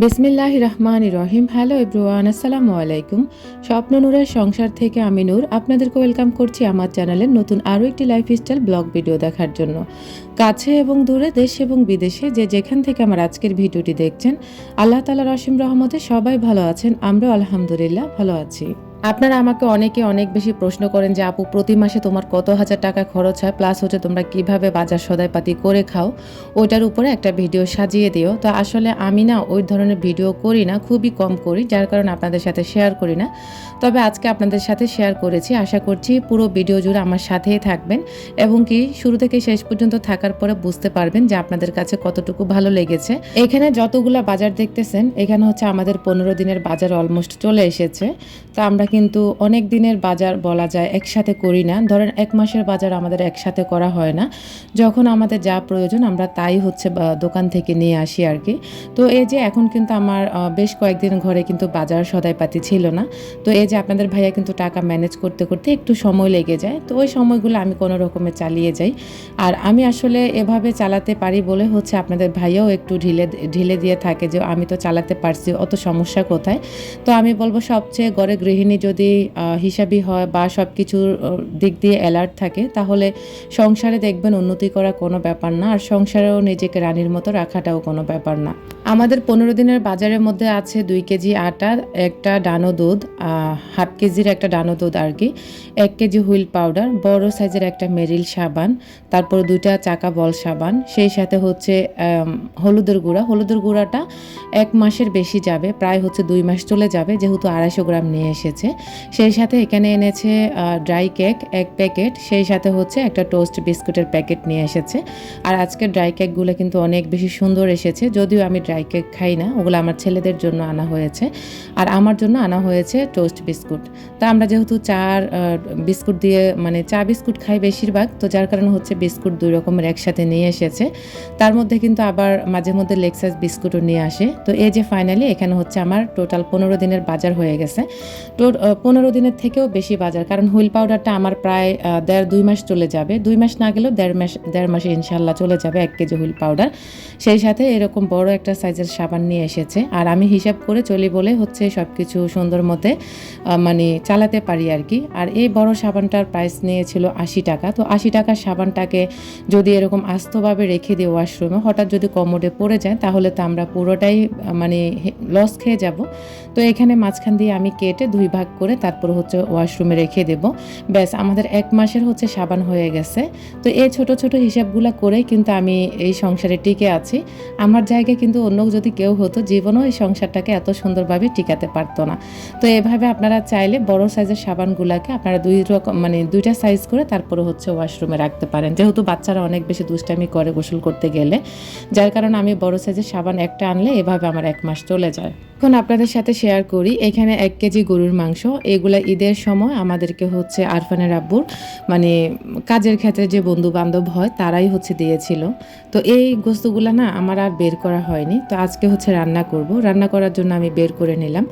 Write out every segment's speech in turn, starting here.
বিসমিল্লাহ রহমান রহিম। হ্যালো এব্রুয়ান আসসালামু আলাইকুম। স্বপ্ন নূরের সংসার থেকে আমি নূর। আপনাদেরকে ওয়েলকাম করছি আমার চ্যানেলের নতুন আরও একটি লাইফ স্টাইল ব্লগ ভিডিও দেখার জন্য। কাছে এবং দূরে, দেশ এবং বিদেশে যে যেখান থেকে আমার আজকের ভিডিওটি দেখছেন, আল্লাহ তালা রসিম রহমতে সবাই ভালো আছেন। আমরাও আলহামদুলিল্লাহ ভালো আছি। আপনারা আমাকে অনেকে অনেক বেশি প্রশ্ন করেন যে, আপু, প্রতি মাসে তোমার কত হাজার টাকা খরচ হয়? প্লাস হচ্ছে তোমরা কীভাবে বাজার সদাইপাতি করে খাও? ওইটার উপরে একটা ভিডিও সাজিয়ে দিও। তো আসলে আমি না ওই ধরনের ভিডিও করি না, খুবই কম করি, যার কারণে আপনাদের সাথে শেয়ার করি না। তবে আজকে আপনাদের সাথে শেয়ার করেছি। আশা করছি পুরো ভিডিও জুড়ে আমার সাথেই থাকবেন এবং কি শুরু থেকে শেষ পর্যন্ত থাকার পরে বুঝতে পারবেন যে আপনাদের কাছে কতটুকু ভালো লেগেছে। এখানে যতগুলা বাজার দেখতেছেন, এখানে হচ্ছে আমাদের পনেরো দিনের বাজার অলমোস্ট চলে এসেছে। তো আমরা কিন্তু অনেক দিনের বাজার বলা যায় একসাথে করি না। ধরেন এক মাসের বাজার আমাদের একসাথে করা হয় না। যখন আমাদের যা প্রয়োজন আমরা তাই হচ্ছে দোকান থেকে নিয়ে আসি আর কি তো এই যে এখন কিন্তু আমার বেশ কয়েকদিন ঘরে কিন্তু বাজার সদাইপাতি ছিল না। তো এই যে আপনাদের ভাইয়া কিন্তু টাকা ম্যানেজ করতে করতে একটু সময় লেগে যায়। তো ওই সময়গুলো আমি কোনো রকমে চালিয়ে যাই। আর আমি আসলে এভাবে চালাতে পারি বলে হচ্ছে আপনাদের ভাইয়াও একটু ঢিলে ঢিলে দিয়ে থাকে যে আমি তো চালাতে পারছি, অত সমস্যা কোথায়? তো আমি বলব সবচেয়ে গড়ে গৃহিণী যদি হিসাবি হয় বা সব কিছুর দিক দিয়ে অ্যালার্ট থাকে, তাহলে সংসারে দেখবেন উন্নতি করা কোনো ব্যাপার না। আর সংসারেও নিজেকে রানীর মতো রাখাটাও কোনো ব্যাপার না। আমাদের পনেরো দিনের বাজারের মধ্যে আছে দুই কেজি আটা, একটা ডানো দুধ হাফ কেজির একটা ডানো দুধ আর কি, এক কেজি হুইল পাউডার, বড় সাইজের একটা মেরিল সাবান, তারপর দুইটা চাকা বল সাবান, সেই সাথে হচ্ছে হলুদের গুঁড়া। হলুদের গুঁড়াটা এক মাসের বেশি যাবে, প্রায় হচ্ছে দুই মাস চলে যাবে, যেহেতু আড়াইশো গ্রাম নিয়ে এসেছে। সেই সাথে এখানে এনেছে ড্রাই কেক এক প্যাকেট, সেই সাথে হচ্ছে একটা টোস্ট বিস্কুটের প্যাকেট নিয়ে এসেছে। আর আজকের ড্রাই কেকগুলো কিন্তু অনেক বেশি সুন্দর এসেছে, যদিও আমি ড্রাই কেক খাই না, ওগুলো আমার ছেলেদের জন্য আনা হয়েছে। আর আমার জন্য আনা হয়েছে টোস্ট বিস্কুট। তো আমরা যেহেতু চার বিস্কুট দিয়ে মানে চা বিস্কুট খাই বেশিরভাগ, তো যার কারণে হচ্ছে বিস্কুট দুই রকমের একসাথে নিয়ে এসেছে। তার মধ্যে কিন্তু আবার মাঝে মধ্যে লেক্সাস বিস্কুটও নিয়ে আসে। তো এই যে ফাইনালি এখানে হচ্ছে আমার টোটাল পনেরো দিনের বাজার হয়ে গেছে। তো পনেরো দিনের থেকেও বেশি বাজার, কারণ হুইল পাউডারটা আমার প্রায় দেড়, দুই মাস চলে যাবে। দুই মাস না গেলেও দেড় মাস, দেড় মাসে ইনশাল্লাহ চলে যাবে এক কেজি হুইল পাউডার। সেই সাথে এরকম বড় একটা সাইজের সাবান নিয়ে এসেছে। আর আমি হিসাব করে চলি বলে হচ্ছে সব কিছু সুন্দর মতে মানে চালাতে পারি আর কি। আর এই বড় সাবানটার প্রাইস নিয়েছিল আশি টাকা। তো আশি টাকার সাবানটাকে যদি এরকম আস্তভাবে রেখে দিই ওয়াশরুমে হঠাৎ যদি কমোডে পড়ে যায়, তাহলে তো আমরা পুরোটাই মানে লস খেয়ে যাব। তো এখানে মাঝখান দিয়ে আমি কেটে দুই ভাগ করে তারপর হচ্ছে ওয়াশরুমে রেখে দেব। ব্যাস, আমাদের এক মাসের হচ্ছে সাবান হয়ে গেছে। তো এই ছোট ছোট হিসাবগুলো করেই কিন্তু আমি এই সংসারে টিকে আছি। আমার জায়গায় কিন্তু অন্য যদি কেউ হতো, জীবনও এই সংসারটাকে এত সুন্দরভাবে টিকাতে পারতো না। তো এভাবে আপনারা চাইলে বড় সাইজের সাবানগুলোকে আপনারা দুই রকম মানে দুইটা সাইজ করে তারপরে হচ্ছে ওয়াশরুমে রাখতে পারেন। যেহেতু বাচ্চারা অনেক বেশি দুষ্টামি করে গোসল করতে গেলে, যার কারণে আমি বড় সাইজের সাবান একটা আনলে এভাবে আমার এক মাস চলে যায়। এখন আপনাদের সাথে শেয়ার করি। এখানে এক কেজি গরুর মাংস। এগুলা ঈদের সময় আমাদেরকে হচ্ছে আরফানের আব্বুর মানে কাজের ক্ষেত্রে যে বন্ধু বান্ধব হয়, তারাই হচ্ছে দিয়েছিল। তো এই গোস্তগুলো না আমার আর বের করা হয়নি। তো আজকে হচ্ছে রান্না করব। রান্না করার জন্য আমি বের করে নিলাম।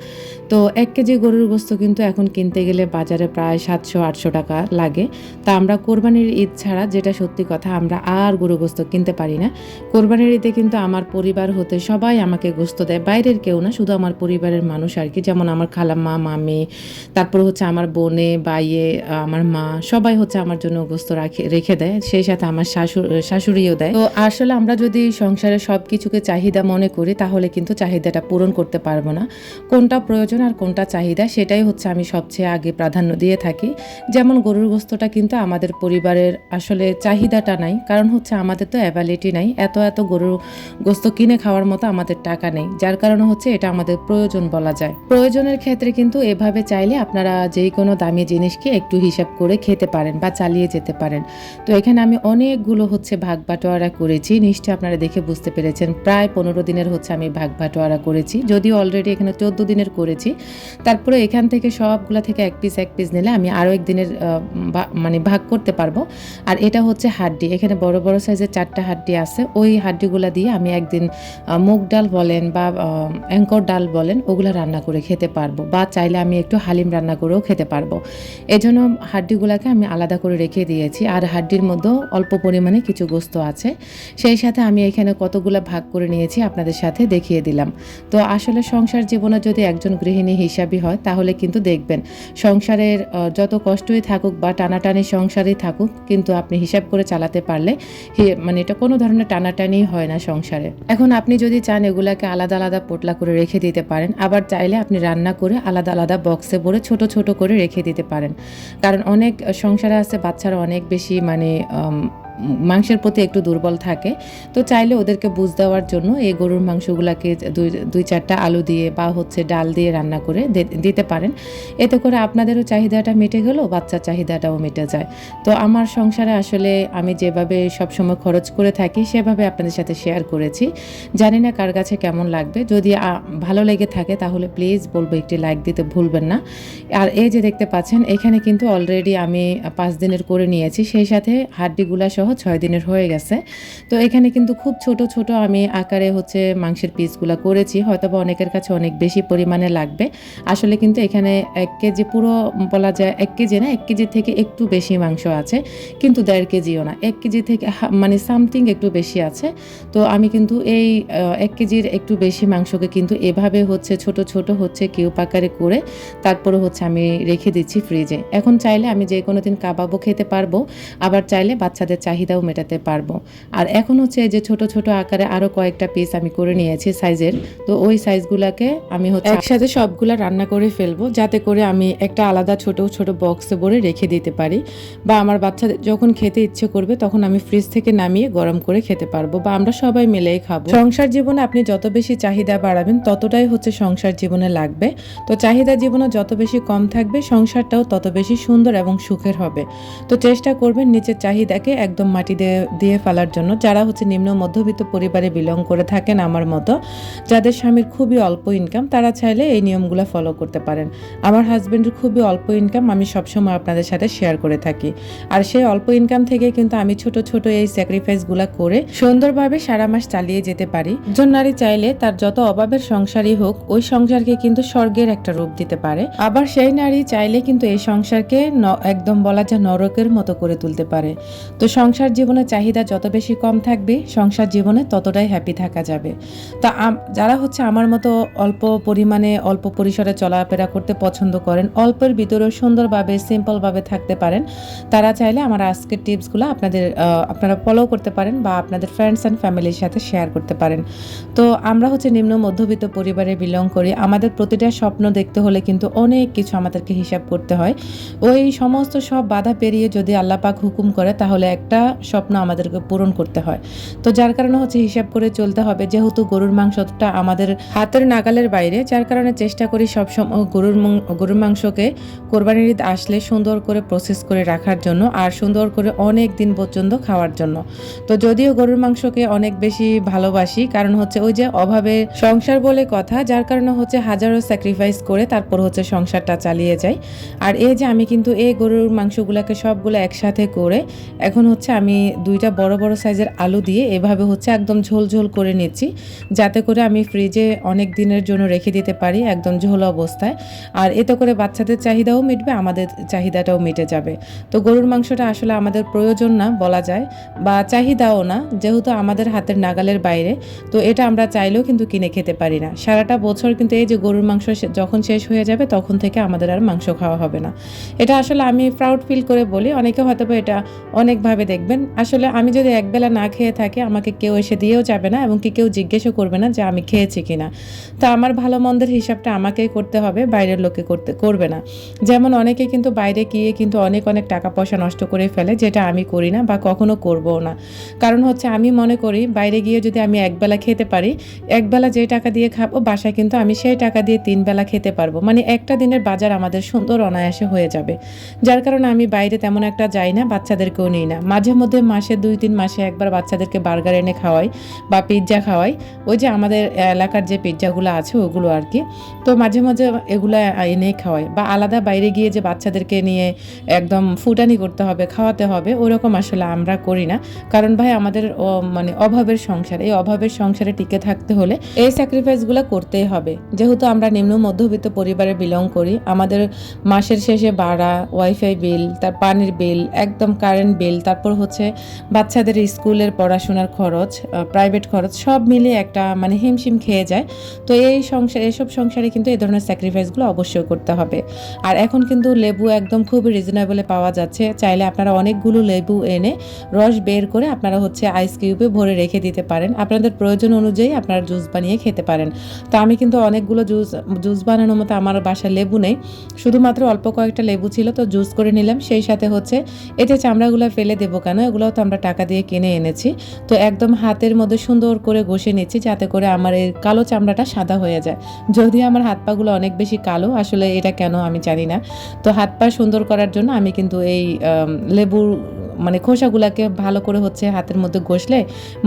তো এক কেজি গরুর গোস্ত কিন্তু এখন কিনতে গেলে বাজারে প্রায় সাতশো, আটশো টাকা লাগে। তা আমরা কোরবানির ঈদ ছাড়া যেটা সত্যি কথা, আমরা আর গরু গোস্ত কিনতে পারি না। কোরবানির ঈদে কিন্তু আমার পরিবার হতে সবাই আমাকে গোস্ত দেয়। বাইরের কেউ না, শুধু আমার পরিবারের মানুষ। আর কি। যেমন আমার খালাম্মা, মামি, তারপর হচ্ছে আমার বোনে, বাইয়ে, আমার মা, সবাই হচ্ছে আমার জন্য গোস্ত রাখে, রেখে দেয়। সেই সাথে আমার শাশুড়, শাশুড়িও দেয়। তো আসলে আমরা যদি সংসারে সব কিছুকে চাহিদা মনে করি, তাহলে কিন্তু চাহিদাটা পূরণ করতে পারব না। কোনটা প্রয়োজন আর কোনটা চাহিদা, সেটাই হচ্ছে আমি সবচেয়ে আগে প্রাধান্য দিয়ে থাকি। যেমন গরুর গোস্তটা কিন্তু আমাদের পরিবারের আসলে চাহিদাটা নাই, কারণ হচ্ছে আমাদের তো অ্যাভালিটি নাই। এত এত গরুর গোস্ত কিনে খাওয়ার মতো আমাদের টাকা নেই। যার কারণে হচ্ছে এটা আমাদের প্রয়োজন বলা যায়। প্রয়োজনের ক্ষেত্রে কিন্তু এভাবে চাইলে আপনারা যে কোনো দামি জিনিসকে একটু হিসাব করে খেতে পারেন বা চালিয়ে যেতে পারেন। তো এখানে আমি অনেকগুলো হচ্ছে ভাগ বাটোয়ারা করেছি। নিশ্চয়ই আপনারা দেখে বুঝতে পেরেছেন। প্রায় পনেরো দিনের হচ্ছে আমি ভাগ বাটোয়ারা করেছি। যদিও অলরেডি এখানে চোদ্দ দিনের করেছি। তারপরে এখান থেকে সবগুলা থেকে এক পিস এক পিস নিলে আমি আরও একদিনের মানে ভাগ করতে পারব। আর এটা হচ্ছে হাড্ডি। এখানে বড় বড় সাইজের চারটা হাড্ডি আছে। ওই হাড্ডিগুলা দিয়ে আমি একদিন মুগ ডাল বলেন বা অ্যাঙ্কর ডাল বলেন, ওগুলা রান্না করে খেতে পারব বা চাইলে আমি একটু হালিম রান্না করেও খেতে পারব। এজন্য হাড্ডিগুলোকে আমি আলাদা করে রেখে দিয়েছি আর হাড্ডির মধ্যেও অল্প পরিমাণে কিছু গোস্ত আছে। সেই সাথে আমি এখানে কতগুলা ভাগ করে নিয়েছি আপনাদের সাথে দেখিয়ে দিলাম। তো আসলে সংসার জীবনে যদি একজন গৃহিণী হিসাবই হয়, তাহলে কিন্তু দেখবেন সংসারের যত কষ্টই থাকুক বা টানাটানি সংসারই থাকুক, কিন্তু আপনি হিসাব করে চালাতে পারলে মানে এটা কোনো ধরনের টানাটানি হয় না সংসারে। এখন আপনি যদি চান এগুলাকে আলাদা আলাদা পোটলা করে রেখে দিতে পারেন, আবার চাইলে আপনি রান্না করে আলাদা আলাদা বক্সে ভরে ছোট ছোট করে রেখে দিতে পারেন। কারণ অনেক সংসারে আছে, বাচ্চারা অনেক বেশি মানে মাংসের প্রতি একটু দুর্বল থাকে, তো চাইলে ওদেরকে বুঝ দেওয়ার জন্য এই গরুর মাংসগুলাকে দুই দুই চারটা আলু দিয়ে বা হচ্ছে ডাল দিয়ে রান্না করে দিতে পারেন। এতে করে আপনাদেরও চাহিদাটা মিটে গেল বাচ্চার চাহিদাটাও মিটে যায়। তো আমার সংসারে আসলে আমি যেভাবে সবসময় খরচ করে থাকি, সেভাবে আপনাদের সাথে শেয়ার করেছি। জানি না কার কাছে কেমন লাগবে। যদি ভালো লেগে থাকে তাহলে প্লিজ বলব একটি লাইক দিতে ভুলবেন না। আর এই যে দেখতে পাচ্ছেন, এখানে কিন্তু অলরেডি আমি পাঁচ দিনের করে নিয়েছি, সেই সাথে হাড্ডিগুলা সহ ছয় দিনের হয়ে গেছে। তো এখানে কিন্তু খুব ছোট ছোট আমি আকারে হচ্ছে মাংসের পিসগুলো করেছি। হয়তো বা অনেকের কাছে অনেক বেশি পরিমাণে লাগবে। আসলে কিন্তু এখানে এক কেজি পুরো বলা যায় এক কেজি না, এক কেজি থেকে একটু বেশি মাংস আছে, কিন্তু দেড় কেজিও না। এক কেজি থেকে মানে সামথিং একটু বেশি আছে। তো আমি কিন্তু এই এক কেজির একটু বেশি মাংসকে কিন্তু এভাবে হচ্ছে ছোট ছোট হচ্ছে কিউব আকারে করে তারপরে হচ্ছে আমি রেখে দিচ্ছি ফ্রিজে। এখন চাইলে আমি যে কোনো দিন কাবাবও খেতে পারব। আবার চাইলে বাচ্চাদের চাহিদাও মেটাতে পারব। আর এখন হচ্ছে যে ছোট ছোট আকারে আরও কয়েকটা পিস আমি করে নিয়েছি সাইজের তো ওই সাইজগুলোকে আমি হচ্ছে একসাথে সবগুলা রান্না করে ফেলব, যাতে করে আমি একটা আলাদা ছোট ছোট বক্সে ভরে রেখে দিতে পারি। বা আমার বাচ্চাদের যখন খেতে ইচ্ছে করবে, তখন আমি ফ্রিজ থেকে নামিয়ে গরম করে খেতে পারব বা আমরা সবাই মিলেই খাব। সংসার জীবনে আপনি যত বেশি চাহিদা বাড়াবেন, ততটাই হচ্ছে সংসার জীবনে লাগবে। তো চাহিদা জীবনে যত বেশি কম থাকবে, সংসারটাও তত বেশি সুন্দর এবং সুখের হবে। তো চেষ্টা করবেন, নিচের চাহিদাকে একদম মাটি দিয়ে দিয়ে ফেলার জন্য। যারা হচ্ছে নিম্ন মধ্যবিত্ত পরিবারে বিলং করে থাকেন আমার মতো, যাদের স্বামীর খুবই অল্প ইনকাম তারা চাইলে এই নিয়মগুলো ফলো করতে পারেন। আমার হাজবেন্ডের খুবই অল্প ইনকাম আমি সবসময় আপনাদের সাথে শেয়ার করে থাকি। আর সেই অল্প ইনকাম থেকে কিন্তু আমি ছোট ছোট এই স্যাক্রিফাইসগুলো করে সুন্দরভাবে সারা মাস চালিয়ে যেতে পারি। একজন নারী চাইলে তার যত অভাবের সংসারই হোক, ওই সংসারকে কিন্তু স্বর্গের একটা রূপ দিতে পারে। আবার সেই নারী চাইলে কিন্তু এই সংসারকে একদম বলা যায় নরকের মতো করে তুলতে পারে। তো সংসার জীবনে চাহিদা যত বেশি কম থাকবে, সংসার জীবনে ততটাই হ্যাপি থাকা যাবে। তা যারা হচ্ছে আমার মতো অল্প পরিমাণে, অল্প পরিসরে চলাফেরা করতে পছন্দ করেন, অল্পের ভিতরেও সুন্দরভাবে সিম্পলভাবে থাকতে পারেন, তারা চাইলে আমার আজকের টিপসগুলো আপনাদের আপনারা ফলো করতে পারেন বা আপনাদের ফ্রেন্ডস অ্যান্ড ফ্যামিলির সাথে শেয়ার করতে পারেন। তো আমরা হচ্ছে নিম্ন মধ্যবিত্ত পরিবারে বিলং করি। আমাদের প্রতিটা স্বপ্ন দেখতে হলে কিন্তু অনেক কিছু আমাদেরকে হিসাব করতে হয়। ওই সমস্ত সব বাধা পেরিয়ে যদি আল্লাহ পাক হুকুম করে, তাহলে একটা স্বপ্ন আমাদেরকে পূরণ করতে হয়। তো যার কারণে হচ্ছে হিসাব করে চলতে হবে যেহেতু গরুর মাংসটা আমাদের হাতের নাগালের বাইরে, যার কারণে চেষ্টা করি সবসময় গরুর গরুর মাংসকে কোরবানির ঈদ আসলে সুন্দর করে প্রসেস করে রাখার জন্য আর সুন্দর করে অনেক দিন পর্যন্ত খাওয়ার জন্য। তো যদিও গরুর মাংসকে অনেক বেশি ভালোবাসি, কারণ হচ্ছে ওই যে অভাবে সংসার বলে কথা, যার কারণে হচ্ছে হাজারো স্যাক্রিফাইস করে তারপর হচ্ছে সংসারটা চালিয়ে যায় আর এই যে আমি কিন্তু এই গরুর মাংসগুলোকে সবগুলো একসাথে করে এখন হচ্ছে আমি দুইটা বড় বড় সাইজের আলু দিয়ে এভাবে হচ্ছে একদম ঝোল ঝোল করে নিচ্ছি, যাতে করে আমি ফ্রিজে অনেক দিনের জন্য রেখে দিতে পারি একদম ঝোল অবস্থায়। আর এতে করে বাচ্চাদের চাহিদাও মিটবে, আমাদের চাহিদাটাও মিটে যাবে। তো গরুর মাংসটা আসলে আমাদের প্রয়োজন না বলা যায়, বা চাহিদাও না, যেহেতু আমাদের হাতের নাগালের বাইরে। তো এটা আমরা চাইলেও কিন্তু কিনে খেতে পারি না। সারাটা বছর কিন্তু এই যে গরুর মাংস যখন শেষ হয়ে যাবে, তখন থেকে আমাদের আর মাংস খাওয়া হবে না। এটা আসলে আমি প্রাউড ফিল করে বলি, অনেকে হয়তো এটা অনেকভাবে দেখবেন, আসলে আমি যদি একবেলা না খেয়ে থাকি, আমাকে কেউ এসে দিয়েও যাবে না এবং কি কেউ জিজ্ঞেসও করবে না যে আমি খেয়েছি কিনা। তো আমার ভালো মন্দের হিসাবটা আমাকেই করতে হবে, বাইরের লোকে করতে, করবে না। যেমন অনেকে কিন্তু বাইরে গিয়ে কিন্তু অনেক অনেক টাকা পয়সা নষ্ট করে ফেলে, যেটা আমি করি না বা কখনো করবও না। কারণ হচ্ছে আমি মনে করি, বাইরে গিয়ে যদি আমি একবেলা খেতে পারি, একবেলা যে টাকা দিয়ে খাব, বাসায় কিন্তু আমি সেই টাকা দিয়ে তিন বেলা খেতে পারব। মানে একটা দিনের বাজার আমাদের সুন্দর অনায়াসে হয়ে যাবে। যার কারণে আমি বাইরে তেমন একটা যাই না, বাচ্চাদেরকেও নিই না। মাঝে মধ্যে মাসে দুই তিন মাসে একবার বাচ্চাদেরকে বার্গার এনে খাওয়াই বা পিৎজা খাওয়াই। ওই যে আমাদের এলাকার যে পিৎজাগুলো আছে, ওগুলো আর কি তো মাঝে মাঝে এগুলো এনে খাওয়াই বা আলাদা বাইরে গিয়ে যে বাচ্চাদেরকে নিয়ে একদম ফুটানি করতে হবে, খাওয়াতে হবে, ওরকম আসলে আমরা করি না। কারণ ভাই, আমাদের মানে অভাবের সংসার, এই অভাবের সংসারে টিকে থাকতে হলে এই স্যাক্রিফাইসগুলো করতেই হবে। যেহেতু আমরা নিম্ন মধ্যবিত্ত পরিবারে বিলং করি, আমাদের মাসের শেষে ভাড়া ওয়াইফাই বিল তার পানির বিল একদম কারেন্ট বিল তারপর হচ্ছে বাচ্চাদের স্কুলের পড়াশোনার খরচ প্রাইভেট খরচ সব মিলিয়ে একটা মানে হিমশিম খেয়ে যায়। তো এই সংসার এসব সংসারে কিন্তু এই ধরনের স্যাক্রিফাইসগুলো অবশ্যই করতে হবে। আর এখন কিন্তু লেবু একদম খুব রিজনেবলে পাওয়া যাচ্ছে। চাইলে আপনারা অনেকগুলো লেবু এনে রস বের করে আপনারা হচ্ছে আইস কিউবে ভরে রেখে দিতে পারেন। আপনাদের প্রয়োজন অনুযায়ী আপনারা জুস বানিয়ে খেতে পারেন। তো আমি কিন্তু অনেকগুলো জুস জুস বানানোর মতো আমার বাসায় লেবু নেই। শুধুমাত্র অল্প কয়েকটা লেবু ছিল তো জুস করে নিলাম। সেই সাথে হচ্ছে এতে চামড়াগুলো ফেলে দেবো কেন এগুলোও তো আমরা টাকা দিয়ে কিনে এনেছি। তো একদম হাতের মধ্যে সুন্দর করে ঘষে নিচ্ছি যাতে করে আমার এই কালো চামড়াটা সাদা হয়ে যায়। যদিও আমার হাত পাগুলো অনেক বেশি কালো, আসলে এটা কেন আমি জানি না। তো হাত পা সুন্দর করার জন্য আমি কিন্তু এই লেবুর মানে খোসাগুলাকে ভালো করে হচ্ছে হাতের মধ্যে ঘষলে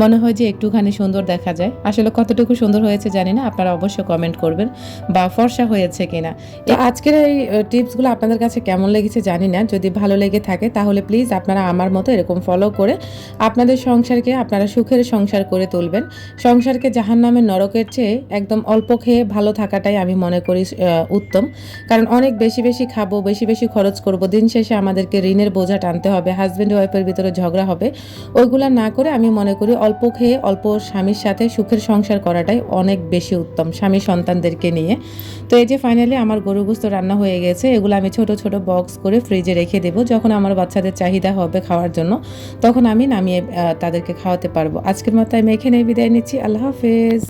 মনে হয় যে একটুখানি সুন্দর দেখা যায়। আসলে কতটুকু সুন্দর হয়েছে জানি না, আপনারা অবশ্যই কমেন্ট করবেন বা ফর্সা হয়েছে কিনা। তো আজকের এই টিপসগুলো আপনাদের কাছে কেমন লেগেছে জানি না, যদি ভালো লেগে থাকে তাহলে প্লিজ আপনারা আমার মতো ফলো করে আপনাদের সংসারকে, আপনারা সুখের সংসার করে তুলবেন। সংসারকে জাহান নামের নরকের চেয়ে একদম অল্প খেয়ে ভালো থাকাটাই আমি মনে করি উত্তম। কারণ অনেক বেশি বেশি খাব, বেশি বেশি খরচ করব, দিন শেষে আমাদেরকে ঋণের বোঝা টানতে হবে হাজব্যান্ড ওয়াইফের ভিতরে ঝগড়া হবে। ওইগুলা না করে আমি মনে করি অল্প খেয়ে অল্প স্বামীর সাথে সুখের সংসার করাটাই অনেক বেশি উত্তম স্বামী সন্তানদেরকে নিয়ে। তো এই যে ফাইনালি আমার গরু গোস্ত রান্না হয়ে গেছে, এগুলো আমি ছোট ছোট বক্স করে ফ্রিজে রেখে দেবো। যখন আমার বাচ্চাদের চাহিদা হবে খাওয়ার জন্য তখন আমি নামিয়ে তাদেরকে খাওয়াতে পারব। আজকের মতো আমি এখানে বিদায় নিচ্ছি। আল্লাহ হাফেজ।